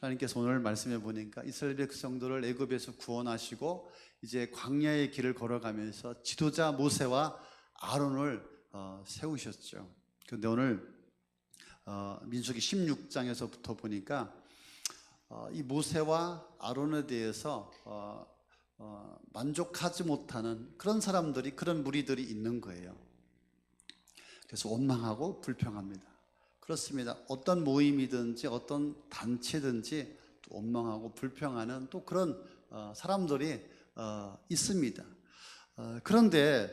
하나님께서 오늘 말씀해 보니까 이스라엘 백성들을 애굽에서 구원하시고 이제 광야의 길을 걸어가면서 지도자 모세와 아론을 어, 세우셨죠. 그런데 오늘 어, 민수기 16장에서부터 보니까 어, 이 모세와 아론에 대해서 어, 어, 만족하지 못하는 그런 사람들이 그런 무리들이 있는 거예요. 그래서 원망하고 불평합니다. 그렇습니다. 어떤 모임이든지 어떤 단체든지 또 원망하고 불평하는 또 그런 어, 사람들이 어, 있습니다. 어, 그런데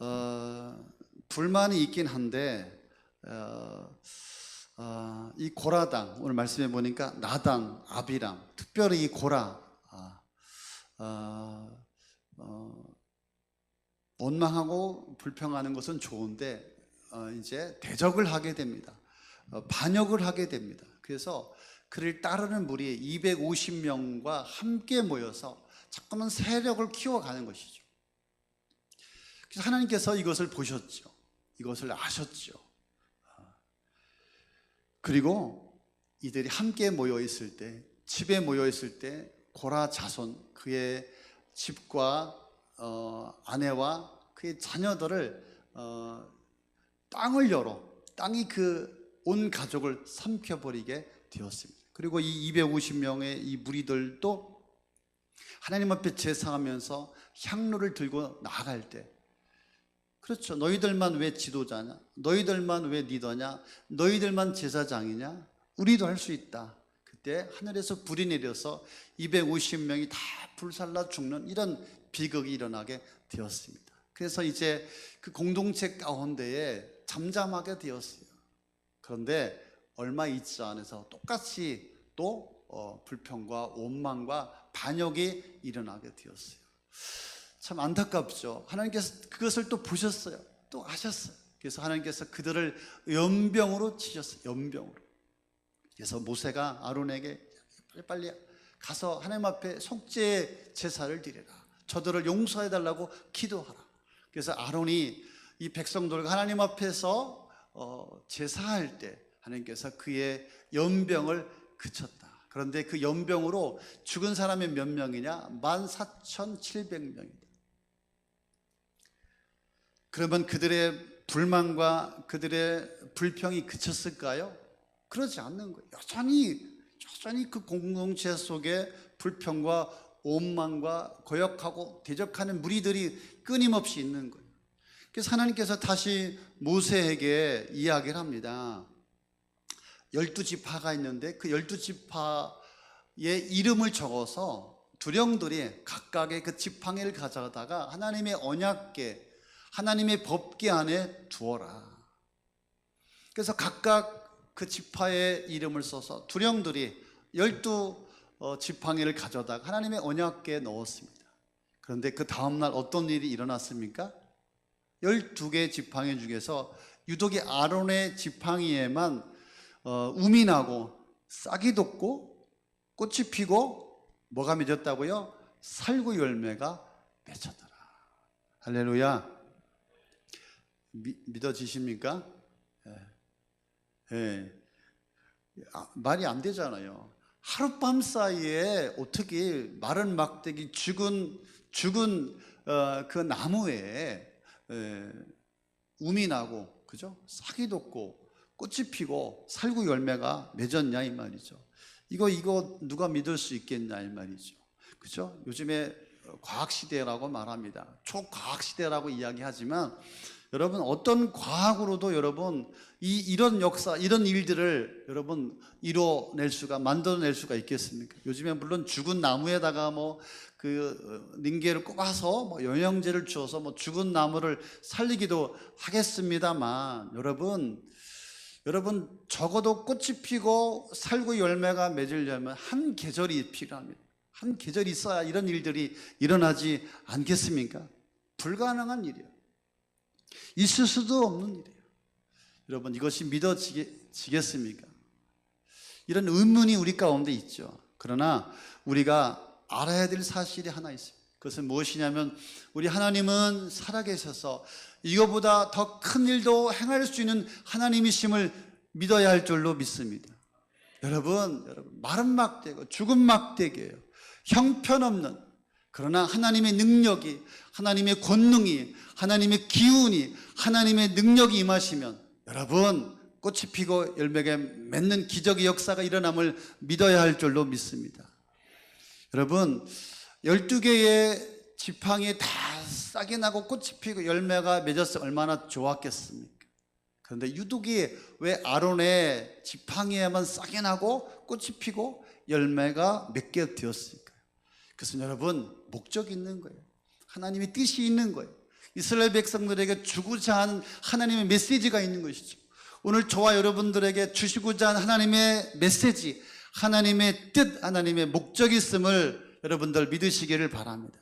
어, 불만이 있긴 한데 어, 어, 이 고라당 오늘 말씀해 보니까 나당, 아비람, 특별히 이 고라 아, 어, 어, 원망하고 불평하는 것은 좋은데 어, 이제 대적을 하게 됩니다. 어, 반역을 하게 됩니다. 그래서 그를 따르는 무리 250명과 함께 모여서 자꾸만 세력을 키워가는 것이죠. 그래서 하나님께서 이것을 보셨죠. 이것을 아셨죠. 그리고 이들이 함께 모여 있을 때, 집에 모여 있을 때 고라 자손 그의 집과 어, 아내와 그의 자녀들을 어, 땅을 열어 땅이 그 온 가족을 삼켜버리게 되었습니다. 그리고 이 250명의 이 무리들도 하나님 앞에 제사하면서 향로를 들고 나아갈 때 그렇죠. 너희들만 왜 지도자냐? 너희들만 왜 리더냐? 너희들만 제사장이냐? 우리도 할 수 있다. 그때 하늘에서 불이 내려서 250명이 다 불살라 죽는 이런 비극이 일어나게 되었습니다. 그래서 이제 그 공동체 가운데에 잠잠하게 되었어요. 그런데 얼마 있지 않아서 똑같이 또 어, 불평과 원망과 반역이 일어나게 되었어요. 참 안타깝죠. 하나님께서 그것을 또 보셨어요. 또 아셨어요. 그래서 하나님께서 그들을 연병으로 치셨어요. 연병으로. 그래서 모세가 아론에게 빨리빨리 가서 하나님 앞에 속죄 제사를 드리라. 저들을 용서해 달라고 기도하라. 그래서 아론이 이 백성들과 하나님 앞에서 어, 제사할 때 하나님께서 그의 연병을 그쳤다. 그런데 그 연병으로 죽은 사람이 몇 명이냐? 14,700명이다. 그러면 그들의 불만과 그들의 불평이 그쳤을까요? 그러지 않는 거예요. 여전히, 여전히 그 공동체 속에 불평과 원망과 거역하고 대적하는 무리들이 끊임없이 있는 거예요. 그래서 하나님께서 다시 모세에게 이야기를 합니다. 열두 지파가 있는데 그 열두 지파의 이름을 적어서 두령들이 각각의 그 지팡이를 가져다가 하나님의 언약계, 하나님의 법계 안에 두어라. 그래서 각각 그 지파의 이름을 써서 두령들이 열두 어, 지팡이를 가져다가 하나님의 언약계에 넣었습니다. 그런데 그 다음날 어떤 일이 일어났습니까? 12개 지팡이 중에서 유독이 아론의 지팡이에만 어, 우미 나고 싹이 돋고 꽃이 피고 뭐가 맺었다고요? 살구 열매가 맺혔더라. 할렐루야. 미, 믿어지십니까? 예. 예. 아, 말이 안 되잖아요. 하룻밤 사이에 어떻게 마른 막대기 죽은 죽은 어, 그 나무에 에, um이 나고 그죠? 싹이 돋고 꽃이 피고 살구 열매가 맺었냐 이 말이죠. 이거 이거 누가 믿을 수 있겠냐 이 말이죠. 그죠? 요즘에 과학 시대라고 말합니다. 초과학 시대라고 이야기하지만 여러분 어떤 과학으로도 여러분 이 이런 역사 이런 일들을 여러분 이뤄낼 수가 만들어낼 수가 있겠습니까? 요즘에 물론 죽은 나무에다가 뭐 그 닝게를 꼽아서 뭐 영양제를 주어서 뭐 죽은 나무를 살리기도 하겠습니다만 여러분 여러분 적어도 꽃이 피고 살구 열매가 맺으려면 한 계절이 필요합니다. 한 계절이 있어야 이런 일들이 일어나지 않겠습니까? 불가능한 일이에요. 있을 수도 없는 일이에요. 여러분 이것이 믿어지겠습니까? 이런 의문이 우리 가운데 있죠. 그러나 우리가 알아야 될 사실이 하나 있습니다. 그것은 무엇이냐면 우리 하나님은 살아계셔서 이거보다 더 큰 일도 행할 수 있는 하나님이심을 믿어야 할 줄로 믿습니다. 여러분, 여러분 마른 막대고 죽은 막대기예요. 형편없는 그러나 하나님의 능력이 하나님의 권능이 하나님의 기운이 하나님의 능력이 임하시면 여러분 꽃이 피고 열매가 맺는 기적의 역사가 일어남을 믿어야 할 줄로 믿습니다. 여러분 12개의 지팡이 다 싹이 나고 꽃이 피고 열매가 맺어서 얼마나 좋았겠습니까? 그런데 유독이 왜 아론의 지팡이에만 싹이 나고 꽃이 피고 열매가 맺게 되었을까요? 그것은 여러분 목적이 있는 거예요. 하나님의 뜻이 있는 거예요. 이스라엘 백성들에게 주고자 하는 하나님의 메시지가 있는 것이죠. 오늘 저와 여러분들에게 주시고자 하는 하나님의 메시지, 하나님의 뜻, 하나님의 목적이 있음을 여러분들 믿으시기를 바랍니다.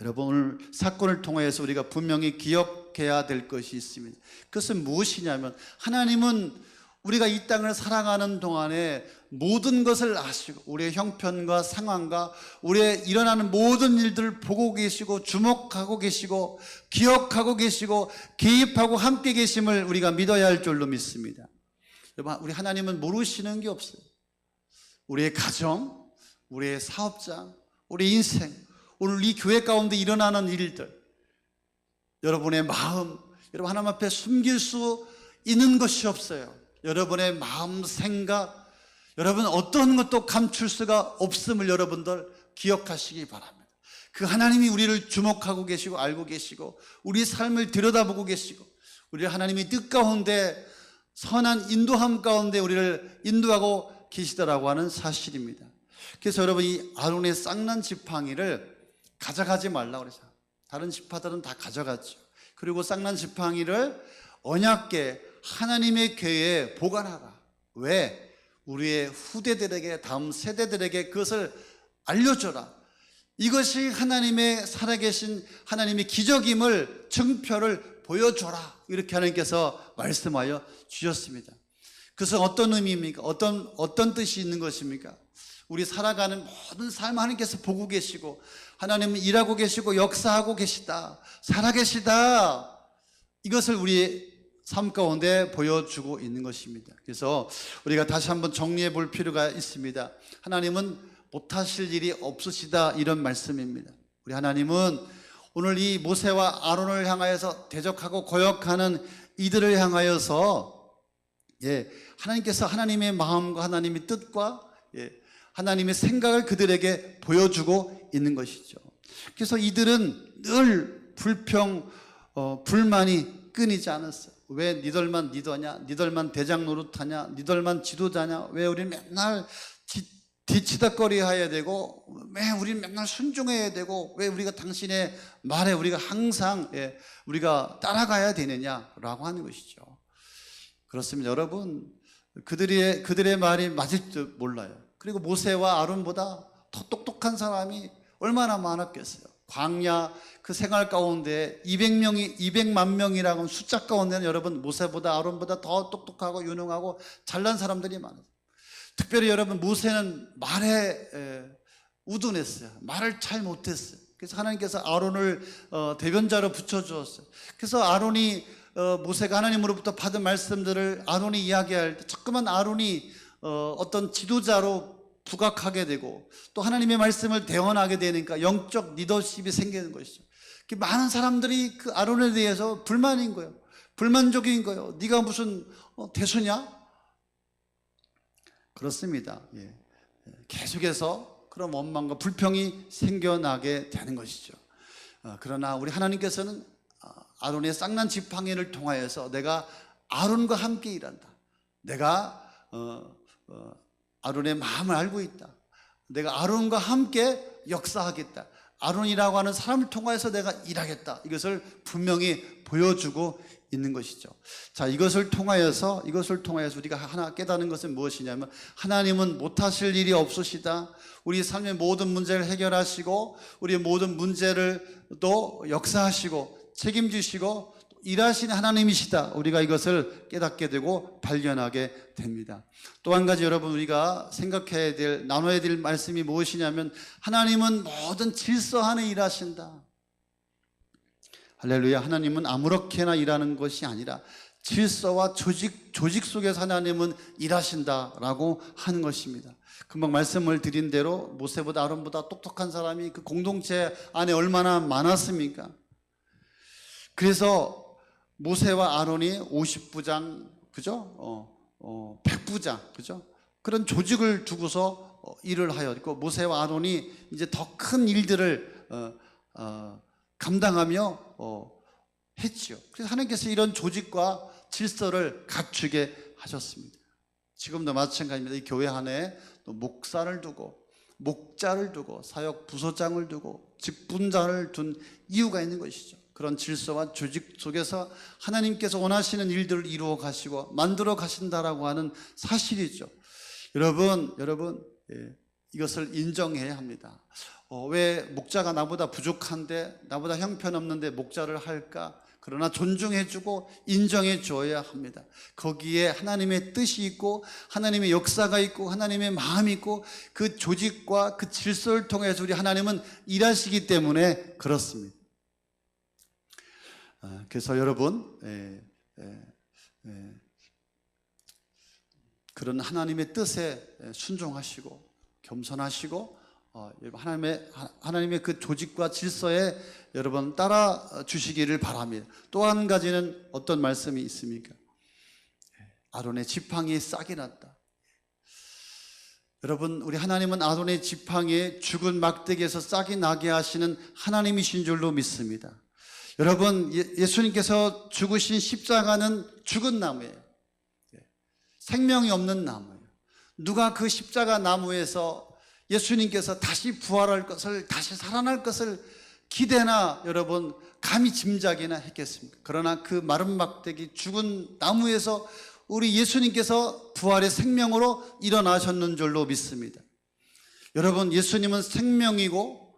여러분 오늘 사건을 통해서 우리가 분명히 기억해야 될 것이 있습니다. 그것은 무엇이냐면 하나님은 우리가 이 땅을 살아가는 동안에 모든 것을 아시고 우리의 형편과 상황과 우리의 일어나는 모든 일들을 보고 계시고 주목하고 계시고 기억하고 계시고 개입하고 함께 계심을 우리가 믿어야 할 줄로 믿습니다. 우리 하나님은 모르시는 게 없어요. 우리의 가정, 우리의 사업장, 우리 인생, 오늘 이 교회 가운데 일어나는 일들, 여러분의 마음, 여러분 하나님 앞에 숨길 수 있는 것이 없어요. 여러분의 마음, 생각, 여러분 어떤 것도 감출 수가 없음을 여러분들 기억하시기 바랍니다. 그 하나님이 우리를 주목하고 계시고 알고 계시고 우리 삶을 들여다보고 계시고 우리 하나님이 뜻 가운데 선한 인도함 가운데 우리를 인도하고 계시더라고 하는 사실입니다. 그래서 여러분 이 아론의 쌍난 지팡이를 가져가지 말라고 그래서 다른 지파들은 다 가져갔죠. 그리고 쌍난 지팡이를 언약계 하나님의 교회에 보관하라. 왜? 우리의 후대들에게 다음 세대들에게 그것을 알려줘라. 이것이 하나님의 살아계신 하나님의 기적임을 증표를 보여줘라. 이렇게 하나님께서 말씀하여 주셨습니다. 그것은 어떤 의미입니까? 어떤 어떤 뜻이 있는 것입니까? 우리 살아가는 모든 삶 하나님께서 보고 계시고 하나님은 일하고 계시고 역사하고 계시다. 살아계시다. 이것을 우리 삶 가운데 보여주고 있는 것입니다. 그래서 우리가 다시 한번 정리해 볼 필요가 있습니다. 하나님은 못하실 일이 없으시다 이런 말씀입니다. 우리 하나님은 오늘 이 모세와 아론을 향하여서 대적하고 고역하는 이들을 향하여서 예, 하나님께서 하나님의 마음과 하나님의 뜻과 예, 하나님의 생각을 그들에게 보여주고 있는 것이죠. 그래서 이들은 늘 불평, 어, 불만이 끊이지 않았어요. 왜 니들만 리더냐? 니들만 대장 노릇하냐? 니들만 지도자냐? 왜 우리 맨날 뒤, 뒤치다거리 해야 되고 왜 우리 맨날 순종해야 되고 왜 우리가 당신의 말에 우리가 항상 예, 우리가 따라가야 되느냐라고 하는 것이죠. 그렇습니다. 여러분 그들의 그들의 말이 맞을 줄 몰라요. 그리고 모세와 아론보다 더 똑똑한 사람이 얼마나 많았겠어요. 광야 그 생활 가운데 200명이 200만 명이라고 숫자 가운데는 여러분 모세보다 아론보다 더 똑똑하고 유능하고 잘난 사람들이 많아요. 특별히 여러분 모세는 말에 에, 우둔했어요. 말을 잘 못했어요. 그래서 하나님께서 아론을 어, 대변자로 붙여주었어요. 그래서 아론이 어, 모세가 하나님으로부터 받은 말씀들을 아론이 이야기할 때 자꾸만 아론이 어, 어떤 지도자로 부각하게 되고 또 하나님의 말씀을 대언하게 되니까 영적 리더십이 생기는 것이죠. 그 많은 사람들이 그 아론에 대해서 불만인 거예요. 불만족인 거예요. 네가 무슨 어, 대수냐? 그렇습니다. 예. 계속해서 그런 원망과 불평이 생겨나게 되는 것이죠. 어, 그러나 우리 하나님께서는 아, 아론의 쌍난 지팡이를 통하여서 내가 아론과 함께 일한다. 내가 어, 어, 아론의 마음을 알고 있다. 내가 아론과 함께 역사하겠다. 아론이라고 하는 사람을 통하여서 내가 일하겠다. 이것을 분명히 보여주고 있는 것이죠. 자, 이것을 통하여서 이것을 통하여서 우리가 하나 깨닫는 것은 무엇이냐면 하나님은 못하실 일이 없으시다. 우리 삶의 모든 문제를 해결하시고 우리 모든 문제를 또 역사하시고 책임지시고 일하시는 하나님이시다. 우리가 이것을 깨닫게 되고 발견하게 됩니다. 또 한 가지 여러분 우리가 생각해야 될 나눠야 될 말씀이 무엇이냐면 하나님은 모든 질서 안에 일하신다. 할렐루야. 하나님은 아무렇게나 일하는 것이 아니라 질서와 조직 조직 속에서 하나님은 일하신다라고 하는 것입니다. 금방 말씀을 드린 대로 모세보다 아론보다 똑똑한 사람이 그 공동체 안에 얼마나 많았습니까? 그래서 모세와 아론이 50부장 그죠? 어, 어 100부장 그죠? 그런 조직을 두고서 어, 일을 하였고 모세와 아론이 이제 더 큰 일들을 어, 어, 감당하며 어, 했죠. 그래서 하나님께서 이런 조직과 질서를 갖추게 하셨습니다. 지금도 마찬가지입니다. 이 교회 안에 또 목사를 두고 목자를 두고 사역 부소장을 두고 직분자를 둔 이유가 있는 것이죠. 그런 질서와 조직 속에서 하나님께서 원하시는 일들을 이루어 가시고 만들어 가신다라고 하는 사실이죠. 여러분, 여러분, 예, 이것을 인정해야 합니다. 어, 왜 목자가 나보다 부족한데 나보다 형편없는데 목자를 할까? 그러나 존중해주고 인정해 줘야 합니다. 거기에 하나님의 뜻이 있고 하나님의 역사가 있고 하나님의 마음이 있고 그 조직과 그 질서를 통해서 우리 하나님은 일하시기 때문에 그렇습니다. 아, 그래서 여러분 예, 예, 예, 그런 하나님의 뜻에 순종하시고 겸손하시고 어, 하나님의 하나님의 그 조직과 질서에 여러분 따라 주시기를 바랍니다. 또 한 가지는 어떤 말씀이 있습니까? 아론의 지팡이에 싹이 났다. 여러분, 우리 하나님은 아론의 지팡이에 죽은 막대기에서 싹이 나게 하시는 하나님이신 줄로 믿습니다. 여러분, 예- 예수님께서 죽으신 십자가는 죽은 나무예요. 예. 생명이 없는 나무예요. 누가 그 십자가 나무에서 예수님께서 다시 부활할 것을, 다시 살아날 것을 기대나 여러분, 감히 짐작이나 했겠습니까? 그러나 그 마른 막대기 죽은 나무에서 우리 예수님께서 부활의 생명으로 일어나셨는 줄로 믿습니다. 여러분, 예수님은 생명이고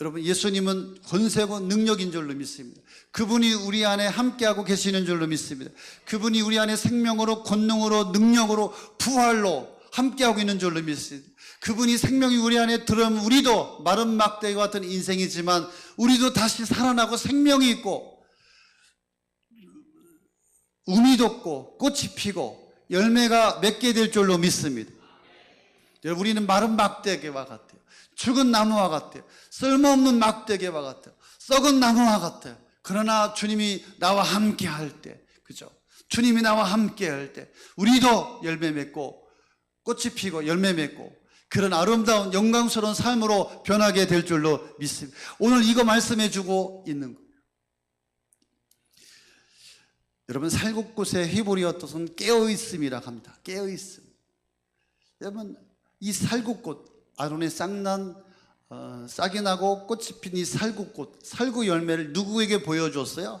여러분 예수님은 권세고 능력인 줄로 믿습니다. 그분이 우리 안에 함께하고 계시는 줄로 믿습니다. 그분이 우리 안에 생명으로 권능으로 능력으로 부활로 함께하고 있는 줄로 믿습니다. 그분이 생명이 우리 안에 들어오면 우리도 마른 막대기와 같은 인생이지만 우리도 다시 살아나고 생명이 있고 um이 돋고 꽃이 피고 열매가 맺게 될 줄로 믿습니다. 우리는 마른 막대기와 같아요. 죽은 나무와 같아요. 쓸모없는 막대기와 같아요. 썩은 나무와 같아요. 그러나 주님이 나와 함께 할 때, 그죠? 주님이 나와 함께 할 때, 우리도 열매 맺고, 꽃이 피고, 열매 맺고, 그런 아름다운 영광스러운 삶으로 변하게 될 줄로 믿습니다. 오늘 이거 말씀해 주고 있는 거예요. 여러분, 살곳곳에 히브리어 뜻은 깨어 있음이라 합니다. 깨어 있음. 여러분, 이 살구꽃, 아론의 쌍난, 어, 싹이 나고 꽃이 핀 이 살구꽃, 살구 열매를 누구에게 보여줬어요?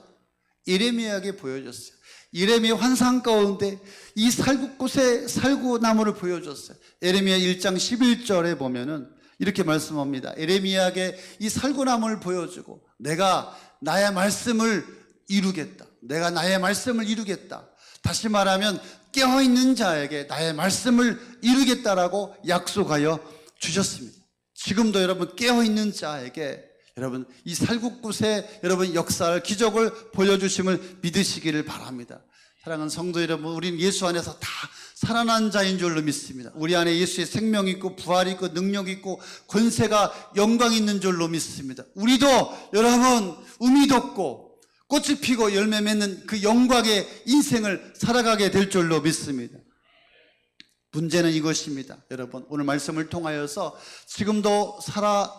이레미야에게 보여줬어요. 이레미야 환상 가운데 이 살구꽃의 살구나무를 보여줬어요. 에레미야 1장 11절에 보면은 이렇게 말씀합니다. 에레미야에게 이 살구나무를 보여주고 내가 나의 말씀을 이루겠다. 내가 나의 말씀을 이루겠다. 다시 말하면 깨어있는 자에게 나의 말씀을 이루겠다라고 약속하여 주셨습니다. 지금도 여러분 깨어있는 자에게 여러분 이 살국굿의 여러분 역사를 기적을 보여주심을 믿으시기를 바랍니다. 사랑하는 성도 여러분, 우리는 예수 안에서 다 살아난 자인 줄로 믿습니다. 우리 안에 예수의 생명이 있고 부활이 있고 능력이 있고 권세가 영광이 있는 줄로 믿습니다. 우리도 여러분 음이 돋고 꽃이 피고 열매 맺는 그 영광의 인생을 살아가게 될 줄로 믿습니다. 문제는 이것입니다. 여러분, 오늘 말씀을 통하여서 지금도 살아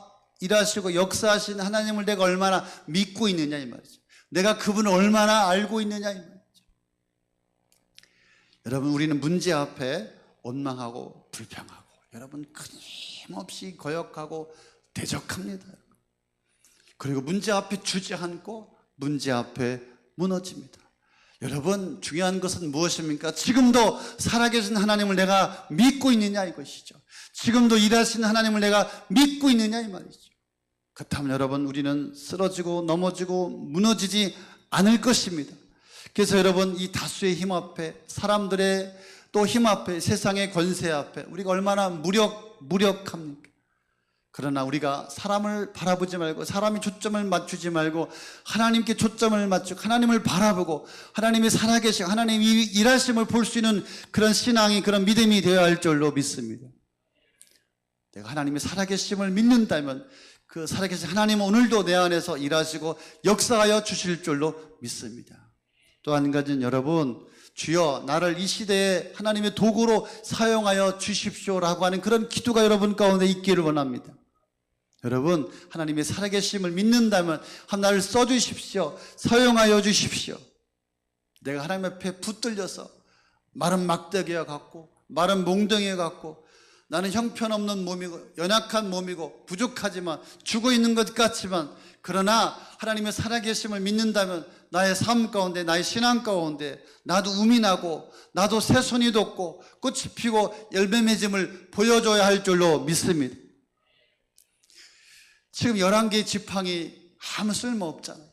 일하시고 역사하신 하나님을 내가 얼마나 믿고 있느냐 이 말이죠. 내가 그분을 얼마나 알고 있느냐 이 말이죠. 여러분, 우리는 문제 앞에 원망하고 불평하고 여러분 끊임없이 거역하고 대적합니다. 그리고 문제 앞에 주지 않고 문제 앞에 무너집니다. 여러분 중요한 것은 무엇입니까? 지금도 살아계신 하나님을 내가 믿고 있느냐 이것이죠. 지금도 일하시는 하나님을 내가 믿고 있느냐 이 말이죠. 그렇다면 여러분 우리는 쓰러지고 넘어지고 무너지지 않을 것입니다. 그래서 여러분 이 다수의 힘 앞에 사람들의 또 힘 앞에 세상의 권세 앞에 우리가 얼마나 무력 무력합니까? 그러나 우리가 사람을 바라보지 말고 사람이 초점을 맞추지 말고 하나님께 초점을 맞추고 하나님을 바라보고 하나님이 살아계시고 하나님이 일하심을 볼 수 있는 그런 신앙이 그런 믿음이 되어야 할 줄로 믿습니다. 내가 하나님이 살아계심을 믿는다면 그 살아계신 하나님은 오늘도 내 안에서 일하시고 역사하여 주실 줄로 믿습니다. 또 한 가지는 여러분 주여 나를 이 시대에 하나님의 도구로 사용하여 주십시오라고 하는 그런 기도가 여러분 가운데 있기를 원합니다. 여러분 하나님의 살아계심을 믿는다면 하나를 써주십시오. 사용하여 주십시오. 내가 하나님 앞에 붙들려서 마른 막대기와 같고 마른 몽덩이와 같고 나는 형편없는 몸이고 연약한 몸이고 부족하지만 죽어 있는 것 같지만 그러나 하나님의 살아계심을 믿는다면 나의 삶 가운데 나의 신앙 가운데 나도 우민하고 나도 새 손이 돋고 꽃이 피고 열매 맺음을 보여줘야 할 줄로 믿습니다. 지금 11개의 지팡이 아무 쓸모 없잖아요.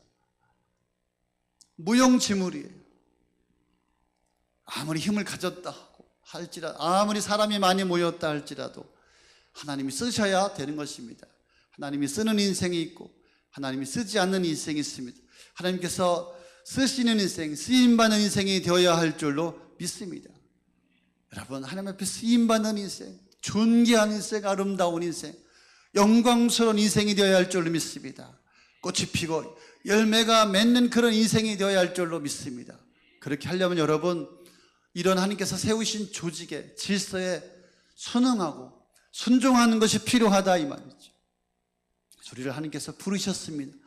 무용지물이에요. 아무리 힘을 가졌다 할지라도 아무리 사람이 많이 모였다 할지라도 하나님이 쓰셔야 되는 것입니다. 하나님이 쓰는 인생이 있고 하나님이 쓰지 않는 인생이 있습니다. 하나님께서 쓰시는 인생, 쓰임받는 인생이 되어야 할 줄로 믿습니다. 여러분, 하나님 앞에 쓰임받는 인생, 존귀한 인생, 아름다운 인생, 영광스러운 인생이 되어야 할 줄로 믿습니다. 꽃이 피고 열매가 맺는 그런 인생이 되어야 할 줄로 믿습니다. 그렇게 하려면 여러분, 이런 하나님께서 세우신 조직의 질서에 순응하고 순종하는 것이 필요하다 이 말이죠. 우리를 하나님께서 부르셨습니다.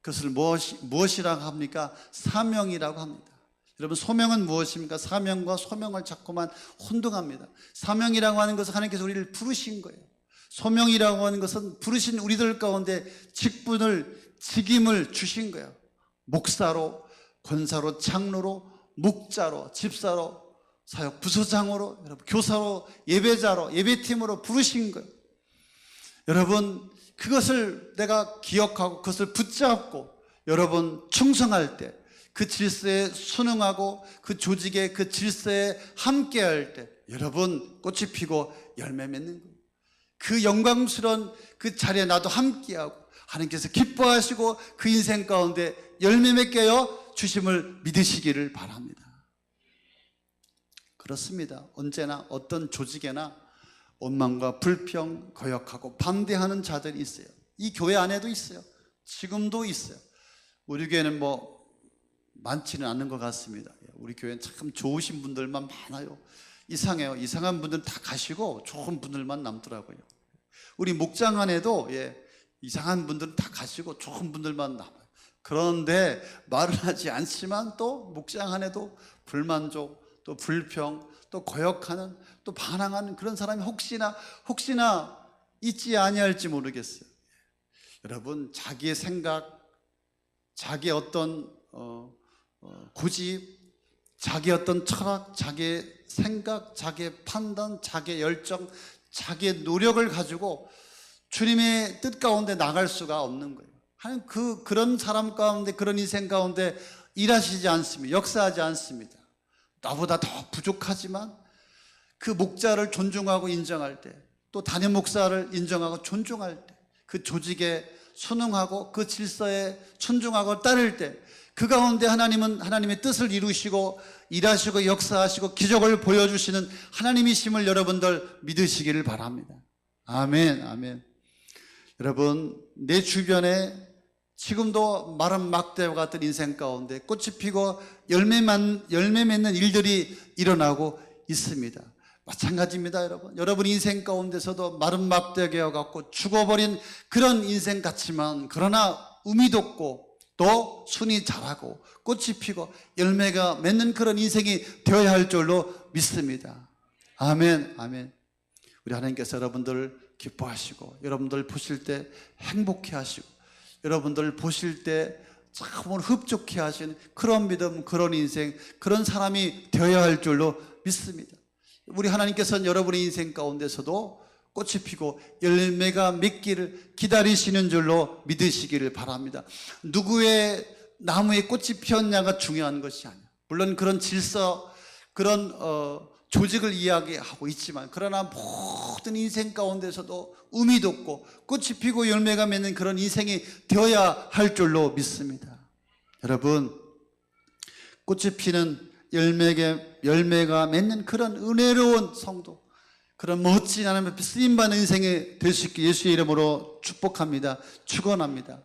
그것을 무엇이, 무엇이라고 합니까? 사명이라고 합니다. 여러분 소명은 무엇입니까? 사명과 소명을 자꾸만 혼동합니다. 사명이라고 하는 것은 하나님께서 우리를 부르신 거예요. 소명이라고 하는 것은 부르신 우리들 가운데 직분을 직임을 주신 거예요. 목사로, 권사로, 장로로, 목자로, 집사로, 사역 부서장으로, 여러분 교사로, 예배자로, 예배팀으로 부르신 거예요. 여러분 그것을 내가 기억하고 그것을 붙잡고 여러분 충성할 때 그 질서에 순응하고 그 조직의 그 질서에 함께할 때 여러분 꽃이 피고 열매 맺는 거예요. 그 영광스러운 그 자리에 나도 함께하고 하나님께서 기뻐하시고 그 인생 가운데 열매 맺게 하여 주심을 믿으시기를 바랍니다. 그렇습니다. 언제나 어떤 조직에나 원망과 불평, 거역하고 반대하는 자들이 있어요. 이 교회 안에도 있어요. 지금도 있어요. 우리 교회는 뭐 많지는 않은 것 같습니다. 우리 교회는 참 좋으신 분들만 많아요. 이상해요. 이상한 분들 다 가시고 좋은 분들만 남더라고요. 우리 목장 안에도 예, 이상한 분들은 다 가시고 좋은 분들만 남아요. 그런데 말을 하지 않지만 또 목장 안에도 불만족, 또 불평, 또 거역하는, 또 반항하는 그런 사람이 혹시나 혹시나 있지 아니할지 모르겠어요. 여러분 자기의 생각, 자기의 어떤 어, 어, 고집, 자기의 어떤 철학, 자기의 생각, 자기의 판단, 자기의 열정, 자기의 노력을 가지고 주님의 뜻 가운데 나갈 수가 없는 거예요. 하나님 그 그런 사람 가운데 그런 인생 가운데 일하시지 않습니다. 역사하지 않습니다. 나보다 더 부족하지만 그 목자를 존중하고 인정할 때, 또 담임 목사를 인정하고 존중할 때, 그 조직에 순응하고 그 질서에 순종하고 따를 때, 그 가운데 하나님은 하나님의 뜻을 이루시고 일하시고 역사하시고 기적을 보여주시는 하나님이심을 여러분들 믿으시기를 바랍니다. 아멘, 아멘. 여러분, 내 주변에 지금도 마른 막대와 같은 인생 가운데 꽃이 피고 열매만, 열매 맺는 일들이 일어나고 있습니다. 마찬가지입니다, 여러분. 여러분 인생 가운데서도 마른 막대기와 같고 죽어버린 그런 인생 같지만 그러나 um이 돋고 또 순이 자라고 꽃이 피고 열매가 맺는 그런 인생이 되어야 할 줄로 믿습니다. 아멘, 아멘. 우리 하나님께서 여러분들 기뻐하시고 여러분들 보실 때 행복해 하시고 여러분들 보실 때 참으로 흡족해 하시는 그런 믿음, 그런 인생, 그런 사람이 되어야 할 줄로 믿습니다. 우리 하나님께서는 여러분의 인생 가운데서도 꽃이 피고 열매가 맺기를 기다리시는 줄로 믿으시기를 바랍니다. 누구의 나무에 꽃이 피었냐가 중요한 것이 아니야. 물론 그런 질서, 그런 어, 조직을 이야기하고 있지만 그러나 모든 인생 가운데서도 의미 돋고 꽃이 피고 열매가 맺는 그런 인생이 되어야 할 줄로 믿습니다. 여러분 꽃이 피는 열매가, 열매가 맺는 그런 은혜로운 성도 그런 멋진 하나님 앞에 쓰임받는 인생이 될 수 있게 예수의 이름으로 축복합니다. 축원합니다.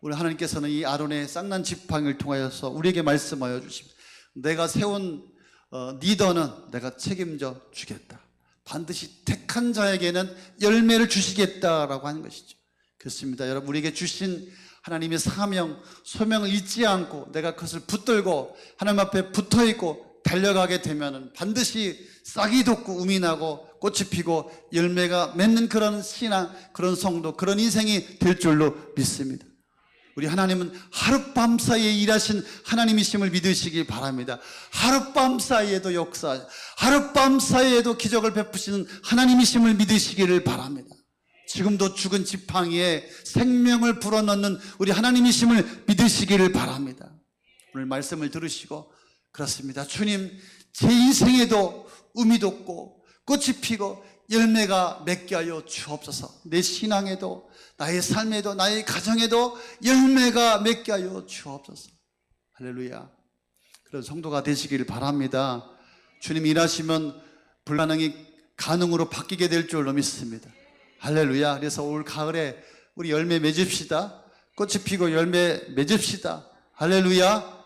우리 하나님께서는 이 아론의 쌍난 지팡이를 통하여서 우리에게 말씀하여 주십니다. 내가 세운 어, 리더는 내가 책임져 주겠다. 반드시 택한 자에게는 열매를 주시겠다라고 하는 것이죠. 그렇습니다. 여러분 우리에게 주신 하나님의 사명, 소명을 잊지 않고 내가 그것을 붙들고 하나님 앞에 붙어 있고 달려가게 되면은 반드시 싹이 돋고 나고 꽃이 피고 열매가 맺는 그런 신앙, 그런 성도, 그런 인생이 될 줄로 믿습니다. 우리 하나님은 하룻밤 사이에 일하신 하나님이심을 믿으시기 바랍니다. 하룻밤 사이에도 역사, 하룻밤 사이에도 기적을 베푸시는 하나님이심을 믿으시기를 바랍니다. 지금도 죽은 지팡이에 생명을 불어넣는 우리 하나님이심을 믿으시기를 바랍니다. 오늘 말씀을 들으시고 그렇습니다. 주님, 제 인생에도 의미 돋고 꽃이 피고 열매가 맺게 하여 주옵소서. 내 신앙에도 나의 삶에도 나의 가정에도 열매가 맺게 하여 주옵소서. 할렐루야. 그런 성도가 되시길 바랍니다. 주님 일하시면 불가능이 가능으로 바뀌게 될 줄로 믿습니다. 할렐루야. 그래서 올 가을에 우리 열매 맺읍시다. 꽃이 피고 열매 맺읍시다. 할렐루야.